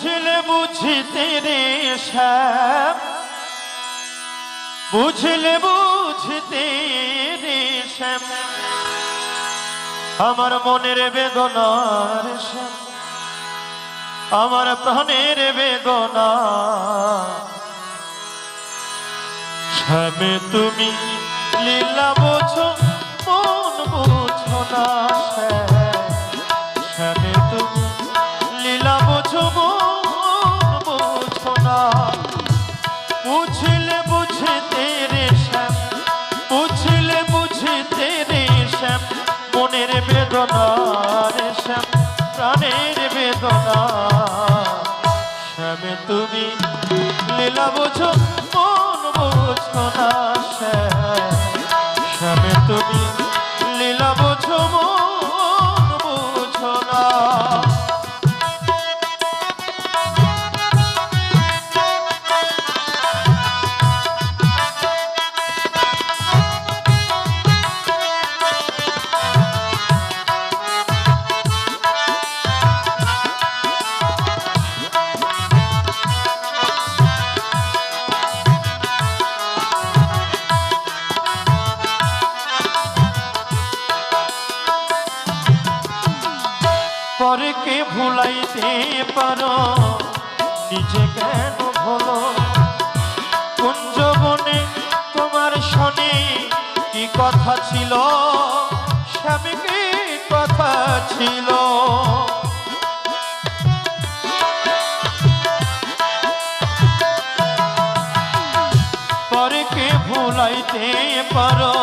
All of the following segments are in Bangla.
বুঝলে বুঝিতে রে শ্যাম বুঝলে বুঝিতে রে শ্যাম আমার মনের বেদনার শ্যাম আমার প্রাণের বেদনা শ্যামে তুমি লীলা বোঝো, মন বোঝো না শ্যাম মনের বেদনা শ্যাম, প্রাণের বেদনা শ্যাম, তুমি লীলা বোঝো, মন বোঝো না শ্যাম। শ্যাম, তুমি লীলা বোঝো, মন পরকে ভুলাইতে পারো? নিজে কেন ভুলো? কুঞ্জবনে তোমার শনি কি কথা ছিল? স্বামী কি কথা ছিল? পরকে ভুলাইতে পারো?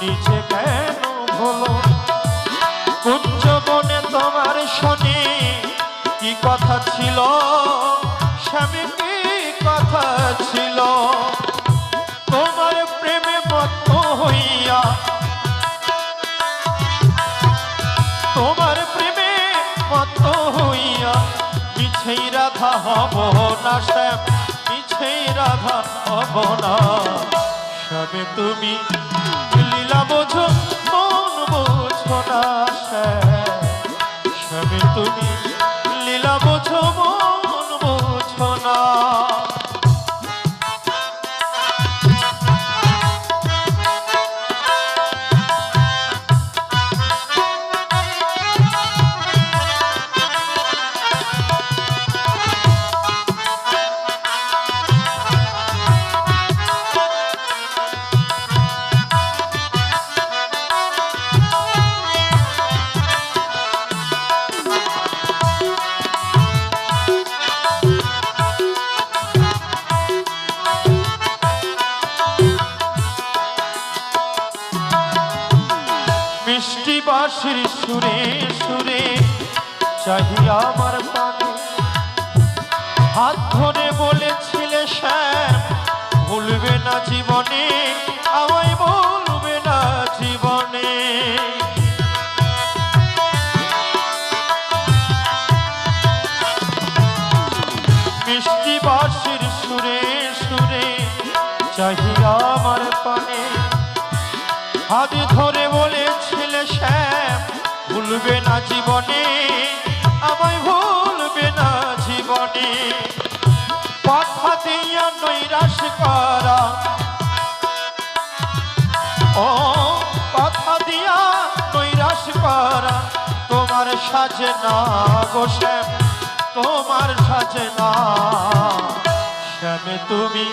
নিজে কেন ভুলো? কথা ছিল স্বামী কি কথা ছিল। তোমার প্রেমে মত হইয়া, তোমার প্রেমে মত হইয়া, মিছেই রাধা হব না শ্যাম, মিছেই রাধা হব না। শ্যামে তুমি লীলা বোঝো, মন বোঝো না শ্যাম। শ্যামে তুমি বাঁশির সুরে সুরে চাহিয়া আমার পানে হাত ধরে বলেছিলে শ্যাম ভুলবে না জীবনে, আমায় বলবে না জীবনে। মিষ্টি সুরে সুরে চাহিয়া আমার পানে। হাত ধরে ভুলবে না জীবনে, আমায় ভুলবে না জীবনে। কথা দিয়া নৈরাশ করা। ও কথা দিয়া নৈরাশ করা। তোমার সাজে না গো শ্যাম, তোমার সাজে না। শ্যামে তুমি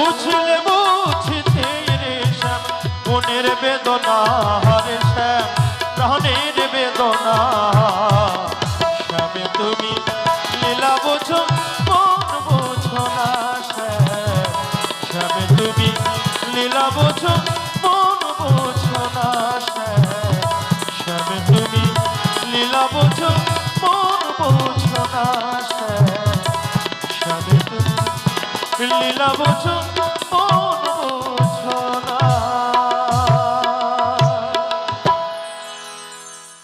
বুঝলে বুঝতে রে শ্যাম। মনের বেদনা, হরে শ্যাম। প্রাণের বেদনা। শ্যামে তুমি লীলা বোঝো, মন বোঝো না শ্যাম। শ্যামে তুমি লীলা বোঝো, মন বোঝো না শ্যাম। শ্যামে তুমি লীলা বোঝো, মন বোঝো না শ্যাম। শ্যামে তুমি লীলা বোঝো